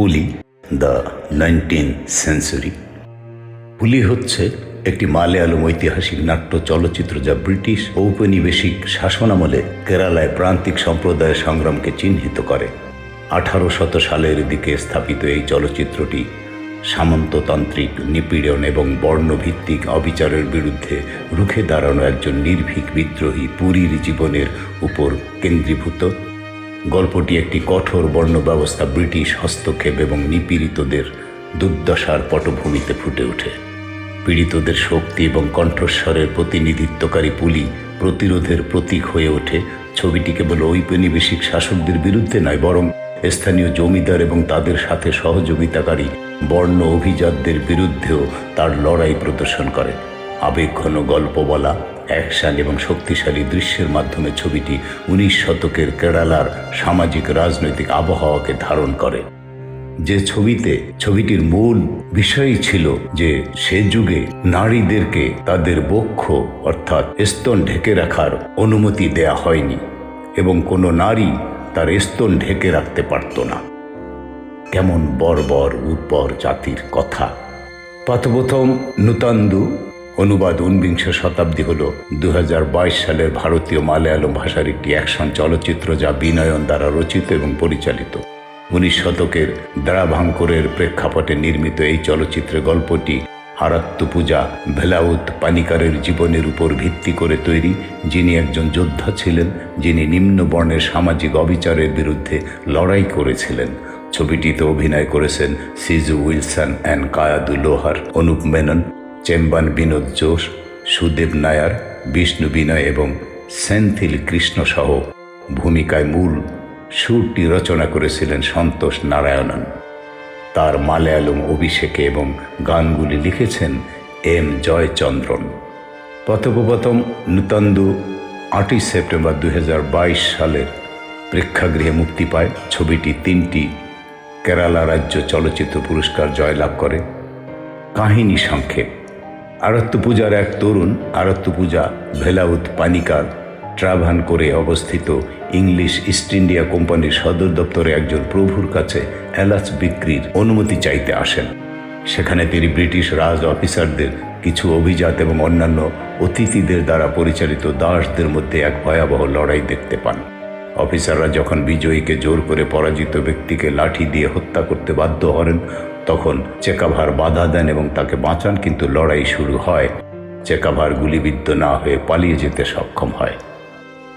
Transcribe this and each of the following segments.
পুলি the nineteen century পুলি হচ্ছে একটি মালয়ালম ঐতিহাসিক নাট্য চলচ্চিত্র যা ব্রিটিশ ঔপনিবেশিক শাসনামলে কেরালায় প্রান্তিক সম্প্রদায়ের সংগ্রামকে চিহ্নিত করে। আঠারো শত সালের দিকে স্থাপিত এই চলচ্চিত্রটি সামন্ততান্ত্রিক, নিপীড়ন এবং বর্ণভিত্তিক অবিচারের বিরুদ্ধে রুখে দাঁড়ানো একজন নির্ভীক বিদ্রোহী পুরীর জীবনের উপর কেন্দ্রীভূত। গল্পটি একটি কঠোর বর্ণ ব্যবস্থা ব্রিটিশ হস্তক্ষেপ এবং নিপীড়িতদের দুর্দশার পটভূমিতে ফুটে ওঠে। পীড়িতদের শক্তি এবং কণ্ঠস্বরের প্রতিনিধিত্বকারী পুলি প্রতিরোধের প্রতীক হয়ে ওঠে। ছবিটি কেবল ঔপনিবেশিক শাসকদের বিরুদ্ধে নয়, বরং স্থানীয় জমিদার এবং তাদের সাথে সহযোগিতাকারী বর্ণ অভিজাতদের বিরুদ্ধেও তার লড়াই প্রদর্শন করে। আবেগঘন গল্প বলা, অ্যাকশন এবং শক্তিশালী দৃশ্যের মাধ্যমে ছবিটি উনিশ শতকের কেরালার সামাজিক রাজনৈতিক আবহাওয়াকে ধারণ করে। যে ছবিতে, ছবিটির মূল বিষয়ই ছিল যে সে যুগে নারীদেরকে তাদের বক্ষ অর্থাৎ স্তন ঢেকে রাখার অনুমতি দেয়া হয়নি এবং কোনো নারী তার স্তন ঢেকে রাখতে পারত না। কেমন বর্বর উর্বর জাতির কথা। প্রথম নূতান্দু অনুবাদ ঊনবিংশ শতাব্দী হল দু হাজার বাইশ সালের ভারতীয় মালয়ালম ভাষার একটি অ্যাকশন চলচ্চিত্র যা বিনয়ন দ্বারা রচিত এবং পরিচালিত। উনিশ শতকের দ্রাভাঙ্করের প্রেক্ষাপটে নির্মিত এই চলচ্চিত্রের গল্পটি হারাত্তু পূজা ভেলাউত পানিকারের জীবনের উপর ভিত্তি করে তৈরি, যিনি একজন যোদ্ধা ছিলেন, যিনি নিম্ন বর্ণের সামাজিক অবিচারের বিরুদ্ধে লড়াই করেছিলেন। ছবিটিতে অভিনয় করেছেন সিজু উইলসন অ্যান্ড কায়াদু লোহার, অনুপ মেনন। চেম্বান বিনোদ জোশ, সুদেব নায়ার, বিষ্ণু বিনয় এবং সেন্থিল কৃষ্ণ সহ ভূমিকায় মূল সুরটি রচনা করেছিলেন সন্তোষ নারায়ণন। তার মালায়ালম অভিষেকে এবং গানগুলি লিখেছেন এম জয়চন্দ্রন। প্রথমপ্রথম নূতন্দু আটই সেপ্টেম্বর দুই সালের প্রেক্ষাগৃহে মুক্তি পায়। ছবিটি তিনটি কেরালা রাজ্য চলচ্চিত্র পুরস্কার জয়লাভ করে। কাহিনী সংক্ষেপ। আরত্য পূজার এক তরুণ, আরত্য পূজা ভেলাউত পানিকার, ট্রাভান করে অবস্থিত ইংলিশ ইস্ট ইন্ডিয়া কোম্পানির সদর দপ্তরে একজন প্রভুর কাছে এলাচ বিক্রির অনুমতি চাইতে আসেন। সেখানে তিনি ব্রিটিশ রাজ অফিসারদের কিছু অভিজাত এবং অন্যান্য অতিথিদের দ্বারা পরিচালিত দাসদের মধ্যে এক ভয়াবহ লড়াই দেখতে পান। অফিসাররা যখন বিজয়ীকে জোর করে পরাজিত ব্যক্তিকে লাঠি দিয়ে হত্যা করতে বাধ্য হন তখন চেকাভার বাধা দেন এবং তাকে বাঁচান, কিন্তু লড়াই শুরু হয়। চেকাভার গুলিবিদ্ধ না হয়ে পালিয়ে যেতে সক্ষম হয়।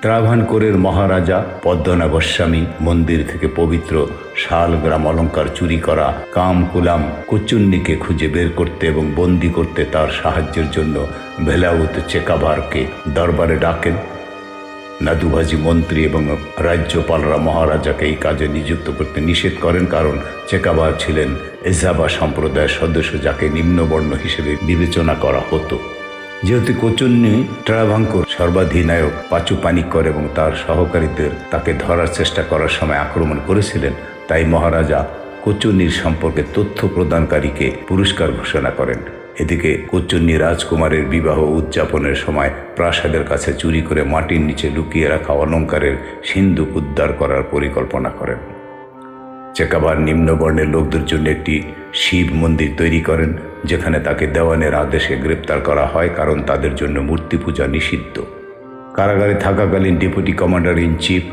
ত্রাভানকোরের মহারাজা পদ্মনা গোস্বামী মন্দির থেকে পবিত্র শালগ্রাম অলঙ্কার চুরি করা কাম কুলাম কুচুন্নিকে খুঁজে বের করতে এবং বন্দি করতে তার সাহায্যের জন্য ভেলাউত চেকাভারকে দরবারে ডাকেন। নাদুভাজি মন্ত্রী এবং রাজ্যপালরা মহারাজাকে এই কাজে নিযুক্ত করতে নিষেধ করেন কারণ চেকাবার ছিলেন এজাবা সম্প্রদায়ের সদস্য যাকে নিম্নবর্ণ হিসেবে বিবেচনা করা হতো। যেহেতু কোচুন্নি ট্রাভাঙ্কর সর্বাধিনায়ক পাচু পানিকর এবং তার সহকারীদের তাকে ধরার চেষ্টা করার সময় আক্রমণ করেছিলেন, তাই মহারাজা কোচুন্নির সম্পর্কে তথ্য প্রদানকারীকে পুরস্কার ঘোষণা করেন। এদিকে কোচুন্নি রাজকুমারের বিবাহ উদযাপনের সময় প্রাসাদের কাছে চুরি করে মাটির নিচে লুকিয়ে রাখা অলঙ্কারের সিন্ধুক উদ্ধার করার পরিকল্পনা করেন। চেকাবার নিম্নবর্ণের লোকদের জন্য একটি শিব মন্দির তৈরি করেন, যেখানে তাকে দেওয়ানের আদেশে গ্রেপ্তার করা হয় কারণ তাদের জন্য মূর্তি পূজা নিষিদ্ধ। কারাগারে থাকাকালীন ডেপুটি কমান্ডার ইন চিফ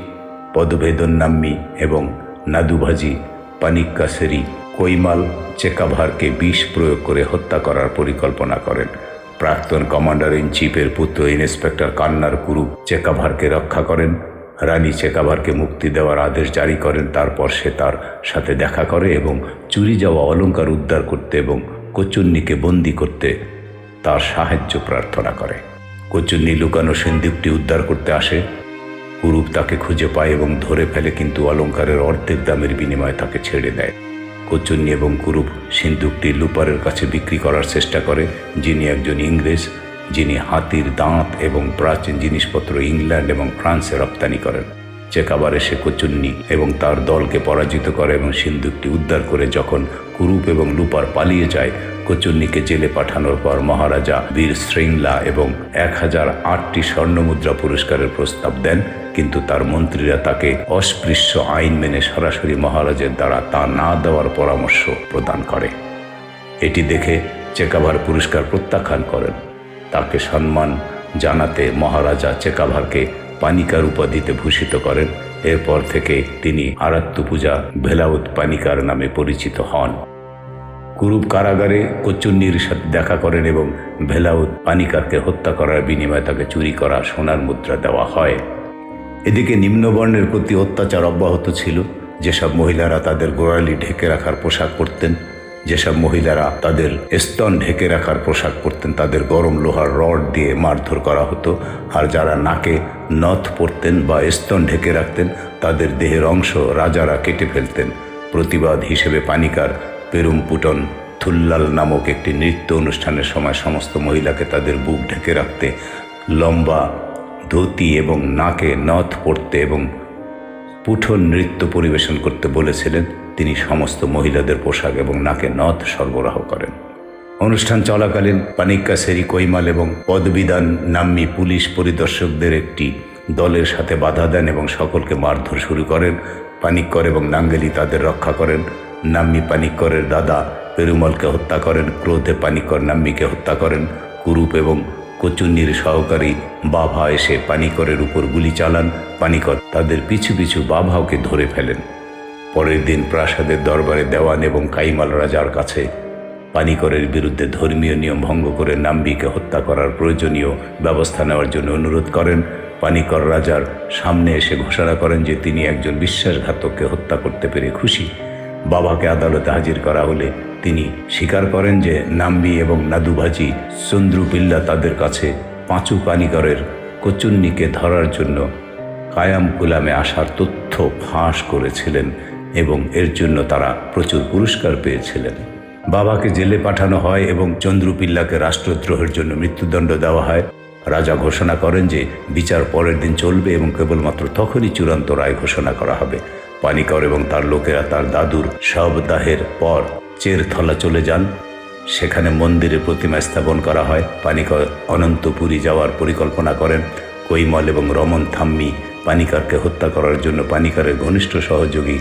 পদভেদন নাম্মি এবং নাদুভাজি পানিক্কাসেরি কৈমাল চেকাভারকে বিষ প্রয়োগ করে হত্যা করার পরিকল্পনা করেন। প্রাক্তন কমান্ডার ইন চিফের পুত্র ইন্সপেক্টর কান্নার কুরু চেকাভারকে রক্ষা করেন। রানী চেকাভারকে মুক্তি দেওয়ার আদেশ জারি করেন, তারপর সে তার সাথে দেখা করে এবং চুরি যাওয়া অলঙ্কার উদ্ধার করতে এবং কচুন্নিকে বন্দি করতে তার সাহায্য প্রার্থনা করে। কচুন্নি লুকানো সিন্দুকটি উদ্ধার করতে আসে। কুরুপ তাকে খুঁজে পায় এবং ধরে ফেলে, কিন্তু অলঙ্কারের অর্ধেক দামের বিনিময়ে তাকে ছেড়ে দেয়। কচুন্নি এবং কুরুপ সিন্দুকটি লুপারের কাছে বিক্রি করার চেষ্টা করে, যিনি একজন ইংরেজ, যিনি হাতির দাঁত এবং প্রাচীন জিনিসপত্র ইংল্যান্ড এবং ফ্রান্সে রপ্তানি করেন। চেকাবার এসে কচুন্নি এবং তার দলকে পরাজিত করে এবং সিন্দুকটি উদ্ধার করে যখন কুরুপ এবং লুপার পালিয়ে যায়, কচুন্নিকে জেলে পাঠানোর পর মহারাজা বীর শৃঙ্গলা এবং এক হাজার আটটি স্বর্ণমুদ্রা পুরস্কারের প্রস্তাব দেন। কিন্তু তার মন্ত্রীরা তাকে অস্পৃশ্য আইন মেনে সরাসরি মহারাজের দ্বারা তা না দেওয়ার পরামর্শ প্রদান করে। এটি দেখে চেকাভার পুরস্কার প্রত্যাখ্যান করেন। তাকে সম্মান জানাতে মহারাজা চেকাভারকে পানিকার উপাধিতে ভূষিত করেন। এরপর থেকে তিনি আরাত্তু পূজা ভেলাউত পানিকার নামে পরিচিত হন। কুরুপ কারাগারে কচুন্নির সাথে দেখা করেন এবং ভেলাউত পানিকারকে হত্যা করার বিনিময়ে তাকে চুরি করা সোনার মুদ্রা দেওয়া হয়। এদিকে নিম্নবর্ণের প্রতি অত্যাচার অব্যাহত ছিল। যেসব মহিলারা তাদের গোড়ালি ঢেকে রাখার পোশাক পরতেন, যেসব মহিলারা তাদের স্তন ঢেকে রাখার পোশাক পরতেন, তাদের গরম লোহার রড দিয়ে মারধর করা হতো। আর যারা নাকে নথ পরতেন বা স্তন ঢেকে রাখতেন, তাদের দেহের অংশ রাজারা কেটে ফেলতেন। প্রতিবাদ হিসেবে পানিকার পেরুমপুটন থুল্লাল নামক একটি নৃত্য অনুষ্ঠানের সময় সমস্ত মহিলাকে তাদের বুক ঢেকে রাখতে লম্বা ধুতি এবং নাকে নথ পরতে এবং পুঠন নৃত্য পরিবেশন করতে বলেছিলেন, তিনি সমস্ত মহিলাদের পোশাক এবং নাকে নথ সরবরাহ করেন। অনুষ্ঠান চলাকালীন পানিক্কা সেরি কৈমাল এবং পদবিধান নাম্মি পুলিশ পরিদর্শকদের একটি দলের সাথে বাধা দেন এবং সকলকে মারধর শুরু করেন। পানিক্কর এবং নাঙ্গেলি তাদের রক্ষা করেন। নাম্মি পানিক্করের দাদা পেরুমলকে হত্যা করেন। ক্রোধে পানিক্কর নাম্মিকে হত্যা করেন। কুরুপ এবং কচুন্নির সহকারী বাভা এসে পানিকরের উপর গুলি চালান। পানিকর তাদের পিছু পিছু বাভাওকে ধরে ফেলেন। পরের দিন প্রাসাদের দরবারে দেওয়ান এবং কাইমাল রাজার কাছে পানিকরের বিরুদ্ধে ধর্মীয় নিয়ম ভঙ্গ করে নাম্বিকে হত্যা করার প্রয়োজনীয় ব্যবস্থা নেওয়ার জন্য অনুরোধ করেন। পানিকর রাজার সামনে এসে ঘোষণা করেন যে তিনি একজন বিশ্বাসঘাতককে হত্যা করতে পেরে খুশি। বাবাকে আদালতে হাজির করা হলে তিনি স্বীকার করেন যে নাম্বি এবং নাদুভাজি চন্দ্রু বিল্লা তাদের কাছে পাঁচু পানিকরের কচুন্নিকে ধরার জন্য কায়াম কুলামে আসার তথ্য ফাঁস করেছিলেন এবং এর জন্য তারা প্রচুর পুরস্কার পেয়েছিলেন। বাবাকে জেলে পাঠানো হয় এবং চন্দ্রুপিল্লাকে রাষ্ট্রদ্রোহের জন্য মৃত্যুদণ্ড দেওয়া হয়। রাজা ঘোষণা করেন যে বিচার পরের দিন চলবে এবং কেবলমাত্র তখনই চূড়ান্ত রায় ঘোষণা করা হবে। পানিকর এবং তার লোকেরা তার দাদুর শবদাহের পর চেরথলা চলে যান। সেখানে মন্দিরে প্রতিমা স্থাপন করা হয়। পানিকর অনন্তপুরী যাওয়ার পরিকল্পনা করেন। কৈমল এবং রমন থাম্মি পানিকারকে হত্যা করার জন্য পানিকারের ঘনিষ্ঠ সহযোগী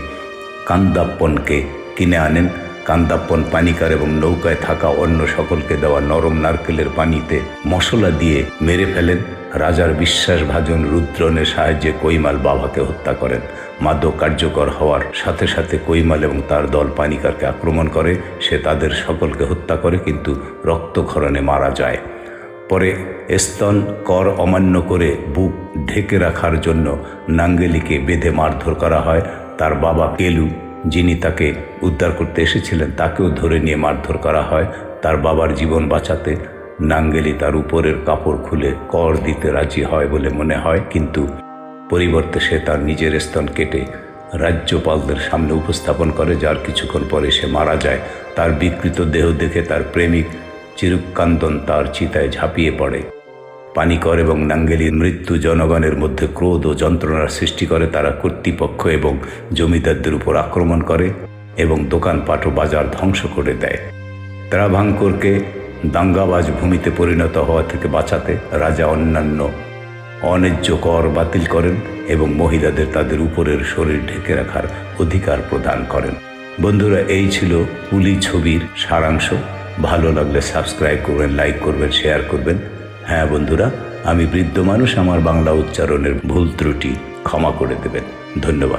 কান্দাপ্পনকে কিনে আনেন। কান্দাপ্পন পানিকার এবং নৌকায় থাকা অন্য সকলকে দেওয়া নরম নারকেলের পানিতে মশলা দিয়ে মেরে ফেলেন। রাজার বিশ্বাসভাজন রুদ্রনের সাহায্যে কৈমাল বাবাকে হত্যা করেন। মাদক কার্যকর হওয়ার সাথে সাথে কৈমাল এবং তার দল পানিকারকে আক্রমণ করে, সে তাদের সকলকে হত্যা করে কিন্তু রক্তক্ষরণে মারা যায়। পরে স্তন কর অমান্য করে বুক ঢেকে রাখার জন্য নাঙ্গেলিকে বেঁধে মারধর করা হয়। তার বাবা কেলু, যিনি তাকে উদ্ধার করতে এসেছিলেন, তাকেও ধরে নিয়ে মারধর করা হয়। তার বাবার জীবন বাঁচাতে নাঙ্গেলি তার উপরের কাপড় খুলে কর দিতে রাজি হয় বলে মনে হয়। কিন্তু পরিবর্তে সে তার নিজের স্তন কেটে রাজ্যপালদের সামনে উপস্থাপন করে, যার কিছুক্ষণ পরে সে মারা যায়। তার বিকৃত দেহ দেখে তার প্রেমিক চিরুক্কান্দন তার চিতায় ঝাঁপিয়ে পড়ে। পানিকর এবং নাঙ্গেলির মৃত্যু জনগণের মধ্যে ক্রোধ ও যন্ত্রণার সৃষ্টি করে। তারা কর্তৃপক্ষ এবং জমিদারদের উপর আক্রমণ করে এবং দোকানপাট ও বাজার ধ্বংস করে দেয়। ত্রাভাঙ্করকে দাঙ্গাবাজ ভূমিতে পরিণত হওয়া থেকে বাঁচাতে রাজা অন্যান্য অন্যায্য কর বাতিল করেন এবং মহিলাদের তাদের উপরের শরীর ঢেকে রাখার অধিকার প্রদান করেন। বন্ধুরা, এই ছিল পুলি ছবির সারাংশ। ভালো লাগলে সাবস্ক্রাইব করবেন, লাইক করবেন, শেয়ার করবেন। হ্যাঁ বন্ধুরা, আমি বৃদ্ধ মানুষ, আমার বাংলা উচ্চারণের ভুল ত্রুটি ক্ষমা করে দেবেন। ধন্যবাদ।